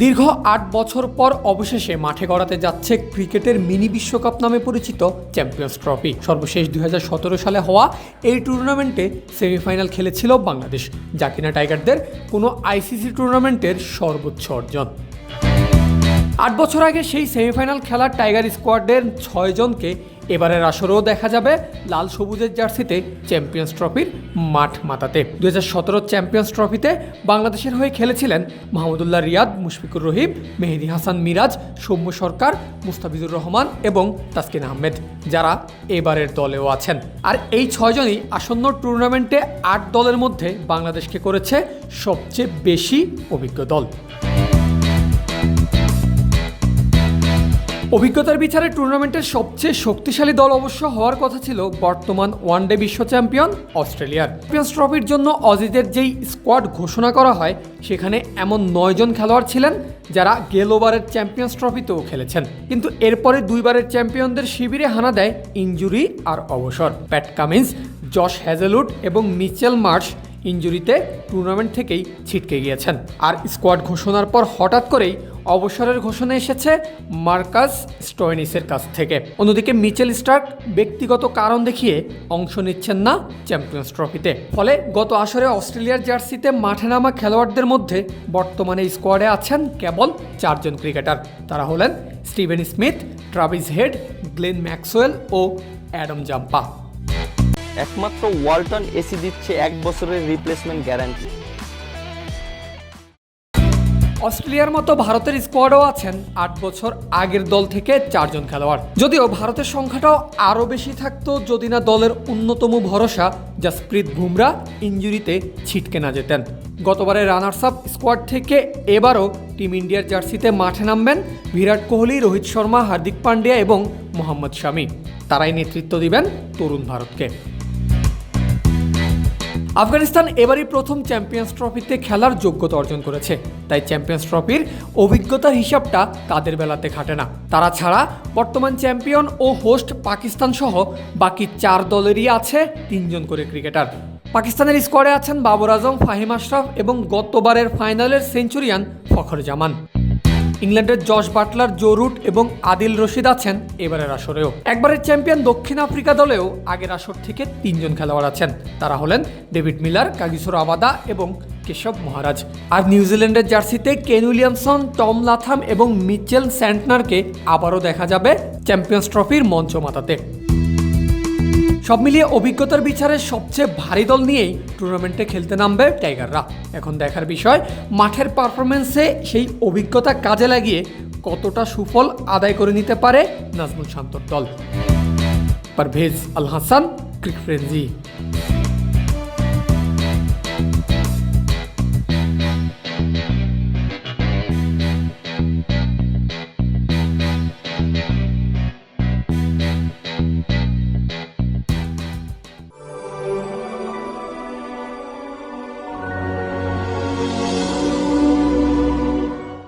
দীর্ঘ আট বছর পর অবশেষে মাঠে গড়াতে যাচ্ছে ক্রিকেটের মিনি বিশ্বকাপ নামে পরিচিত চ্যাম্পিয়ন্স ট্রফি। সর্বশেষ দু হাজার সতেরো সালে হওয়া এই টুর্নামেন্টে সেমিফাইনাল খেলেছিল বাংলাদেশ, যা কিনা টাইগারদের কোনো আইসিসি টুর্নামেন্টের সর্বোচ্চ অর্জন। আট বছর আগে সেই সেমিফাইনাল খেলার টাইগার স্কোয়াডের ছয়জনকে এবারের আসরেও দেখা যাবে লাল সবুজের জার্সিতে চ্যাম্পিয়ন্স ট্রফির মাঠ মাতাতে। দু হাজার সতেরো চ্যাম্পিয়ন্স ট্রফিতে বাংলাদেশের হয়ে খেলেছিলেন মাহমুদুল্লাহ রিয়াদ, মুশফিকুর রহিম, মেহেদি হাসান মিরাজ, সৌম্য সরকার, মুস্তাফিজুর রহমান এবং তাসকিন আহমেদ, যারা এবারের দলেও আছেন। আর এই ছয়জনই আসন্ন টুর্নামেন্টে আট দলের মধ্যে বাংলাদেশকে করেছে সবচেয়ে বেশি অভিজ্ঞ দল। অভিজ্ঞতার বিচারে টুর্নামেন্টের সবচেয়ে শক্তিশালী দল অবশ্য হওয়ার কথা ছিল বর্তমান ওয়ানডে বিশ্ব চ্যাম্পিয়ন অস্ট্রেলিয়ার। চ্যাম্পিয়ন্স ট্রফির জন্য অজিতের যেই স্কোয়াড ঘোষণা করা হয়, সেখানে এমন নয়জন খেলোয়াড় ছিলেন যারা গেল ওভারের চ্যাম্পিয়ন্স ট্রফিতেও খেলেছেন। কিন্তু এরপরে দুইবারের চ্যাম্পিয়নদের শিবিরে হানা দেয় ইঞ্জুরি আর অবসর। প্যাট কামিন্স, জশ হ্যাজেলুড এবং মিচেল মার্শ ইঞ্জুরিতে টুর্নামেন্ট থেকেই ছিটকে গিয়েছেন। আর স্কোয়াড ঘোষণার পর হঠাৎ করেই অবসরের ঘোষণা এসেছে মার্কাস স্টোয়েনিসের কাছ থেকে। অন্যদিকে মিচেল স্টার্ক ব্যক্তিগত কারণ দেখিয়ে অংশ নিচ্ছেন না চ্যাম্পিয়ন্স ট্রফিতে। ফলে গত আসরে অস্ট্রেলিয়ার জার্সিতে মাঠে নামা খেলোয়াড়দের মধ্যে বর্তমানে স্কোয়াডে আছেন কেবল চারজন ক্রিকেটার। তারা হলেন Steven Smith, Travis Head, Glenn Maxwell ও অ্যাডম জাম্পা। একমাত্র ওয়ালটন এসি দিচ্ছে এক বছরের রিপ্লেসমেন্ট গ্যারান্টি অস্ট্রেলিয়ার মতো ভারতের স্কোয়াডও আছেন আট বছর আগের দল থেকে চারজন খেলোয়াড়। যদিও ভারতের সংখ্যাটাও আরও বেশি থাকতো যদি না দলের অন্যতম ভরসা জাসপ্রীত বুমরা ইঞ্জুরিতে ছিটকে না যেতেন। গতবারে রানার্স আপ স্কোয়াড থেকে এবারও টিম ইন্ডিয়ার জার্সিতে মাঠে নামবেন বিরাট কোহলি, রোহিত শর্মা, হার্দিক পান্ডিয়া এবং মোহাম্মদ শামি। তারাই নেতৃত্ব দিবেন তরুণ ভারতকে। আফগানিস্তান এবারই প্রথম চ্যাম্পিয়ন্স ট্রফিতে খেলার যোগ্যতা অর্জন করেছে। তাই চ্যাম্পিয়ন্স ট্রফির অভিজ্ঞতার হিসাবটা তাদের বেলাতে খাটে না। তারা ছাড়া বর্তমান চ্যাম্পিয়ন ও হোস্ট পাকিস্তান সহ বাকি চার দলেরই আছে তিনজন করে ক্রিকেটার। পাকিস্তানের স্কোয়াডে আছেন বাবর আজম, ফাহিম আশরাফ এবং গতবারের ফাইনালের সেঞ্চুরিয়ান ফখর জামান। ইংল্যান্ডের জশ বাটলার জো রুট এবং আদিল রশিদ আছেন এবারের আসরেও। একবারের চ্যাম্পিয়ন দক্ষিণ আফ্রিকা দলেও আগের আসর থেকে তিনজন খেলোয়াড় আছেন। তারা হলেন ডেভিড মিলার, কাগিসোর আবাদা এবং কেশব মহারাজ। আর নিউজিল্যান্ডের জার্সিতে কেন উইলিয়ামসন, টম লাথাম এবং মিচেল স্যান্টনারকে আবারও দেখা যাবে চ্যাম্পিয়ন্স ট্রফির মঞ্চ মাতাতে সব মিলিয়ে অভিজ্ঞতার বিচারে সবচেয়ে ভারী দল নিয়েই টুর্নামেন্টে খেলতে নামবে টাইগাররা। এখন দেখার বিষয়, মাঠের পারফরমেন্সে সেই অভিজ্ঞতা কাজে লাগিয়ে কতটা সুফল আদায় করে নিতে পারে নাজমুল শান্তর দল। Parvez Al Hasan Cric Frenzy